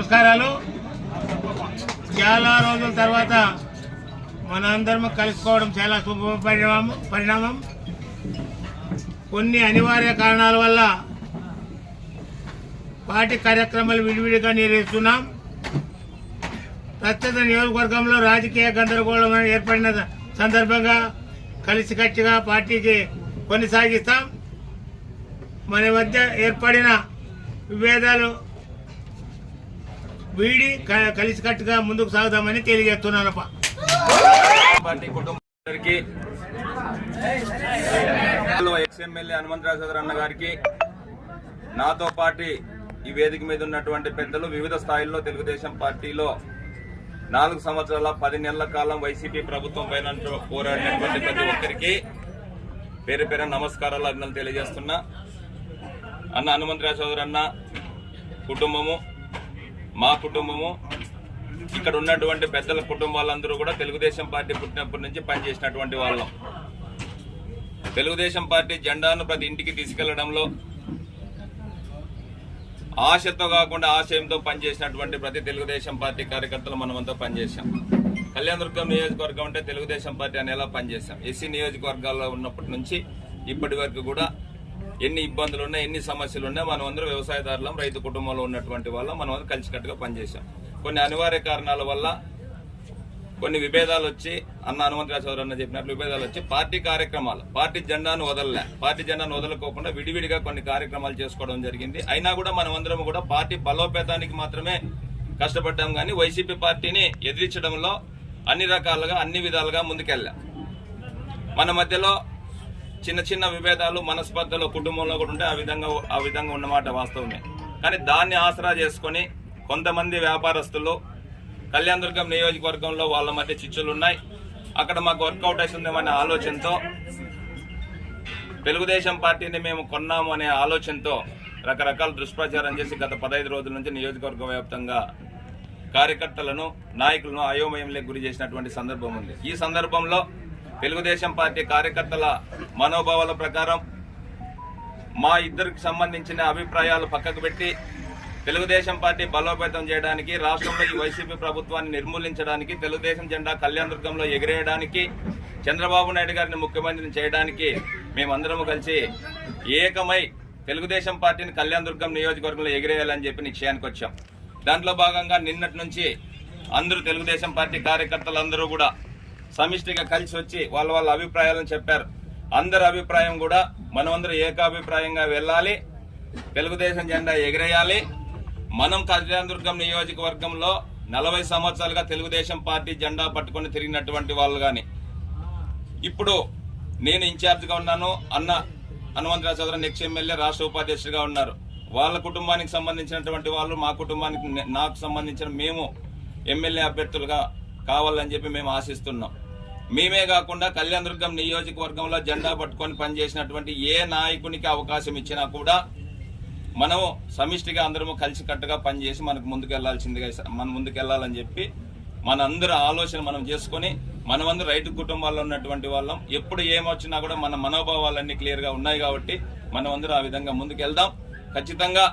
నమస్కారాలు. చాలా రోజుల తర్వాత మన అందరం కలుసుకోవడం చాలా శుభ పరిణామం పరిణామం. కొన్ని అనివార్య కారణాల వల్ల పార్టీ కార్యక్రమాలు విడివిడిగా నిర్వహిస్తున్నాం. ప్రస్తుత నియోజకవర్గంలో రాజకీయ గందరగోళం ఏర్పడిన సందర్భంగా కలిసికట్టుగా పార్టీకి కొనసాగిస్తాం. మన మధ్య ఏర్పడిన విభేదాలు వీడి కలిసికట్టుగా ముందుకు సాగుదామని తెలియజేస్తున్నానప్ప. పార్టీ కుటుంబానికి ఎక్స్ హనుమంతరావు సోదరు అన్న గారికి నాతో పాటు ఈ వేదిక మీద ఉన్నటువంటి పెద్దలు వివిధ స్థాయిల్లో తెలుగుదేశం పార్టీలో నాలుగు సంవత్సరాల పది నెలల కాలం వైసీపీ ప్రభుత్వం పైన పోరాడినటువంటి ప్రతి ఒక్కరికి పేరు పేరు నమస్కారాలు అభినందనలు తెలియజేస్తున్నా. అన్న హనుమంతరావు సోదరు అన్న కుటుంబము మా కుటుంబము ఇక్కడ ఉన్నటువంటి పెద్దల కుటుంబాలందరూ కూడా తెలుగుదేశం పార్టీ పుట్టినప్పటి నుంచి పనిచేసినటువంటి వాళ్ళం. తెలుగుదేశం పార్టీ జెండాను ప్రతి ఇంటికి తీసుకెళ్ళడంలో ఆశతో కాకుండా ఆశయంతో పనిచేసినటువంటి ప్రతి తెలుగుదేశం పార్టీ కార్యకర్తలు మనమంతా పనిచేశాం. కళ్యాణదుర్గం నియోజకవర్గం అంటే తెలుగుదేశం పార్టీ అనేలా పనిచేశాం. ఎస్సీ నియోజకవర్గాల్లో ఉన్నప్పటి నుంచి ఇప్పటి వరకు కూడా ఎన్ని ఇబ్బందులు ఉన్నాయి ఎన్ని సమస్యలు ఉన్నాయి మనం అందరూ వ్యవసాయదారులం రైతు కుటుంబంలో ఉన్నటువంటి వాళ్ళం మనం అందరం కలిసికట్టుగా పనిచేశాం. కొన్ని అనివార్య కారణాల వల్ల కొన్ని విభేదాలు వచ్చి అన్న హనుమంతరావు చౌదరి అన్న చెప్పినట్లు విభేదాలు వచ్చి పార్టీ కార్యక్రమాలు పార్టీ జెండాను వదలలే. పార్టీ జెండాను వదలకోకుండా విడివిడిగా కొన్ని కార్యక్రమాలు చేసుకోవడం జరిగింది. అయినా కూడా మనమందరం కూడా పార్టీ బలోపేతానికి మాత్రమే కష్టపడ్డాం కానీ వైసీపీ పార్టీని ఎదిరించడంలో అన్ని రకాలుగా అన్ని విధాలుగా ముందుకెళ్ళాం. మన మధ్యలో చిన్న చిన్న విభేదాలు మనస్పర్ధలు కుటుంబంలో కూడా ఉంటే ఆ విధంగా ఆ విధంగా ఉన్నమాట వాస్తవమే. కానీ దాన్ని ఆసరా చేసుకొని కొంతమంది వ్యాపారస్తులు కళ్యాణదుర్గం నియోజకవర్గంలో వాళ్ళ మధ్య చిచ్చులు ఉన్నాయి. అక్కడ మాకు వర్కౌట్ అవుతుందేమనే ఆలోచనతో తెలుగుదేశం పార్టీని మేము కొన్నాము అనే ఆలోచనతో రకరకాల దుష్ప్రచారం చేసి గత పదహైదు రోజుల నుంచి నియోజకవర్గ వ్యాప్తంగా కార్యకర్తలను నాయకులను అయోమయంలో గురి చేసినటువంటి సందర్భం ఉంది. ఈ సందర్భంలో తెలుగుదేశం పార్టీ కార్యకర్తల మనోభావాల ప్రకారం మా ఇద్దరికి సంబంధించిన అభిప్రాయాలు పక్కకు పెట్టి తెలుగుదేశం పార్టీ బలోపేతం చేయడానికి రాష్ట్రంలో ఈ వైసీపీ ప్రభుత్వాన్ని నిర్మూలించడానికి తెలుగుదేశం జెండా కళ్యాణదుర్గంలో ఎగిరేయడానికి చంద్రబాబు నాయుడు గారిని ముఖ్యమంత్రిని చేయడానికి మేమందరము కలిసి ఏకమై తెలుగుదేశం పార్టీని కళ్యాణదుర్గం నియోజకవర్గంలో ఎగిరేయాలని చెప్పి నిశ్చయానికి వచ్చాం. దాంట్లో భాగంగా నిన్నటి నుంచి అందరూ తెలుగుదేశం పార్టీ కార్యకర్తలందరూ కూడా సమిష్టిగా కలిసి వచ్చి వాళ్ళ వాళ్ళ అభిప్రాయాలను చెప్పారు. అందరి అభిప్రాయం కూడా మనమందరం ఏకాభిప్రాయంగా వెళ్ళాలి. తెలుగుదేశం జెండా ఎగిరేయాలి. మనం కళ్యాణదుర్గం నియోజకవర్గంలో నలభై సంవత్సరాలుగా తెలుగుదేశం పార్టీ జెండా పట్టుకొని తిరిగినటువంటి వాళ్ళు కానీ ఇప్పుడు నేను ఇన్ఛార్జ్గా ఉన్నాను. అన్న హనుమంతరావు చౌదరి నెక్స్ట్ ఎమ్మెల్యే రాష్ట్ర ఉపాధ్యక్షుడిగా ఉన్నారు. వాళ్ళ కుటుంబానికి సంబంధించినటువంటి వాళ్ళు మా కుటుంబానికి నాకు సంబంధించిన మేము ఎమ్మెల్యే అభ్యర్థులుగా కావాలని చెప్పి మేము ఆశిస్తున్నాం. మేమే కాకుండా కళ్యాణదుర్గం నియోజకవర్గంలో జెండా పట్టుకొని పనిచేసినటువంటి ఏ నాయకునికి అవకాశం ఇచ్చినా కూడా మనము సమిష్టిగా అందరము కలిసికట్టుగా పనిచేసి మనకు ముందుకెళ్ళాల్సిందిగా మన ముందుకెళ్ళాలని చెప్పి మనందరి ఆలోచన మనం చేసుకొని మనమందరం రైతు కుటుంబాల్లో ఉన్నటువంటి వాళ్ళం. ఎప్పుడు ఏమొచ్చినా కూడా మన మనోభావాలన్నీ క్లియర్గా ఉన్నాయి కాబట్టి మనం అందరూ ఆ విధంగా ముందుకెళ్దాం. ఖచ్చితంగా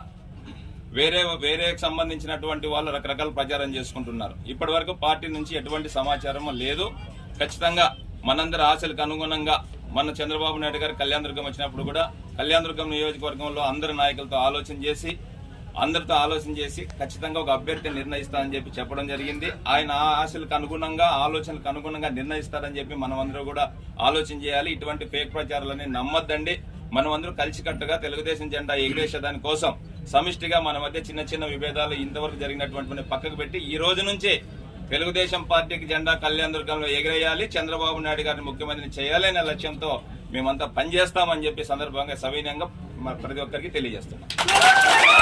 వేరే వేరే సంబంధించినటువంటి వాళ్ళు రకరకాల ప్రచారం చేసుకుంటున్నారు. ఇప్పటి వరకు పార్టీ నుంచి ఎటువంటి సమాచారం లేదు. ఖచ్చితంగా మనందరి ఆశలకు అనుగుణంగా మన చంద్రబాబు నాయుడు గారు కళ్యాణదుర్గం వచ్చినప్పుడు కూడా కళ్యాణదుర్గం నియోజకవర్గంలో అందరి నాయకులతో ఆలోచన చేసి అందరితో ఆలోచన చేసి ఖచ్చితంగా ఒక అభ్యర్థిని నిర్ణయిస్తానని చెప్పి చెప్పడం జరిగింది. ఆయన ఆ ఆశలకు అనుగుణంగా ఆలోచనలకు అనుగుణంగా నిర్ణయిస్తారని చెప్పి మనమందరూ కూడా ఆలోచన చేయాలి. ఇటువంటి ఫేక్ ప్రచారాలని నమ్మద్దండి. మనమందరూ కలిసికట్టుగా తెలుగుదేశం జెండా ఎగిరేసే దానికోసం సమిష్టిగా మన మధ్య చిన్న చిన్న విభేదాలు ఇంతవరకు జరిగినటువంటి పక్కకు పెట్టి ఈ రోజు నుంచే తెలుగుదేశం పార్టీకి జెండా కళ్యాణ దుర్గంలో ఎగిరేయాలి. చంద్రబాబు నాయుడు గారిని ముఖ్యమంత్రిని చేయాలనే లక్ష్యంతో మేమంతా పనిచేస్తామని చెప్పి సందర్భంగా సవినయంగా ప్రతి ఒక్కరికి తెలియజేస్తున్నాం.